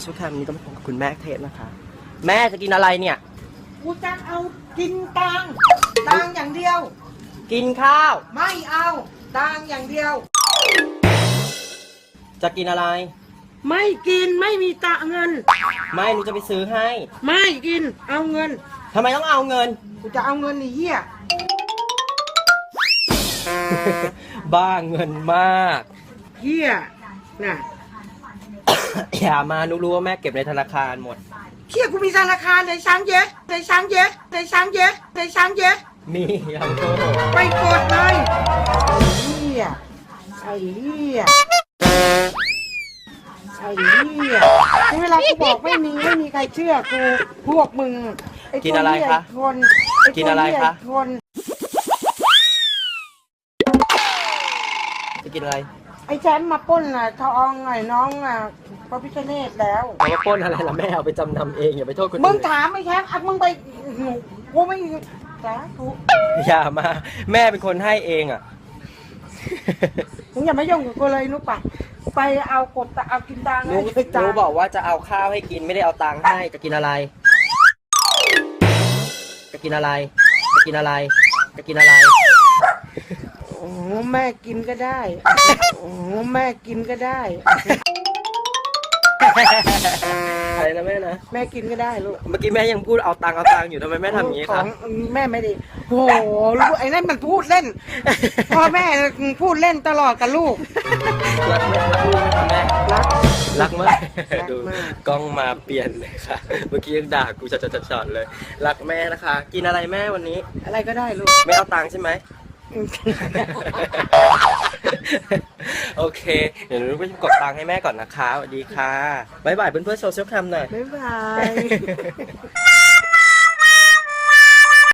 ชุดแคมนี้ต้องพบกับคุณแม่เทพนะคะ แม่จะกินอะไรเนี่ย กูจะเอากินตังตังอย่างเดียว กินข้าว ไม่เอาตังอย่างเดียว จะกินอะไร ไม่กินไม่มีตะเงิน ไม่หนูจะไปซื้อให้ ไม่กินเอาเงินทำไมต้องเอาเงิน กูจะเอาเงินไอ้เหี้ยบ้าเงินมาก เหี้ยน่ะ อย่ามาหนูรู้ว่าแม่เก็บในธนาคารหมดเหี้ยกูมีธนาคารในช้างเย็ดในช้างเย็ดในช้างเย็ดในช้างเย็ดมีครับโกหกไปกดเลยไอ้เหี้ยไอ้เหี้ยไอ้เหี้ยที่เวลากูบอกไม่มีไม่มีใครเชื่อกูพวกมึงไอ้กินตัวอะไรเหี้ยคะไอ้คนไอ้กินอะไรตัวเหี้ยคะไอ้คนจะกินอะไรไอ้แชมป์มาปล้นน่ะทองไอ้น้องอะ พระพิฆเนศแล้ว เอามาปล้นอะไรล่ะแม่เอาไปจำนำเองอย่าไปโทษคนมึงอื่นถามไอ้แชมป์อะมึงไปหนูกูไม่สาธุอย่ามาแม่เป็นคนให้เองอะ มึงอย่ามายุ่งกับกูเลยนุ๊กปะไปเอากดตะเอากินตังค์หนูไอ้หตังนูค์บอกว่าจะเอาข้าวให้กินไม่ได้เอาตังค์ให้จะกินอะไร จะกินอะไร จะกินอะไร จะกินอะไร โอ้แม่กินก็ได้โอ้แม่กินก็ได้ อะไรนะแม่นะแม่กินก็ได้ลูก เมื่อกี้แม่ยังพูดเอาตังค์เอาตังค์อยู่ทำไมแม่ทำอย่างนี้ขคะองแม่ไม่ได้โอ้โหลูกไอ้นั่นมันพูดเล่น พ่อแม่พูดเล่นตลอดกับลูก รักแม่รักลูกไหมคะแม่รัก รักมากรักดูมากกล้องมาเปลี่ยนเลยค่ะ เมื่อกี้ยังด่ากูจัดจัดจัดเลย รักแม่นะคะ กินอะไรแม่วันนี้อะไรก็ได้ลูก ไม่เอาตังค์ใช่ไหม โอเค เดี๋ยวหนูไปกดตังค์ให้แม่ก่อนนะคะสวัสดีค่ะ บ๊ายบายเพื่อนๆโซเชียลแคมหน่อย บ๊ายบาย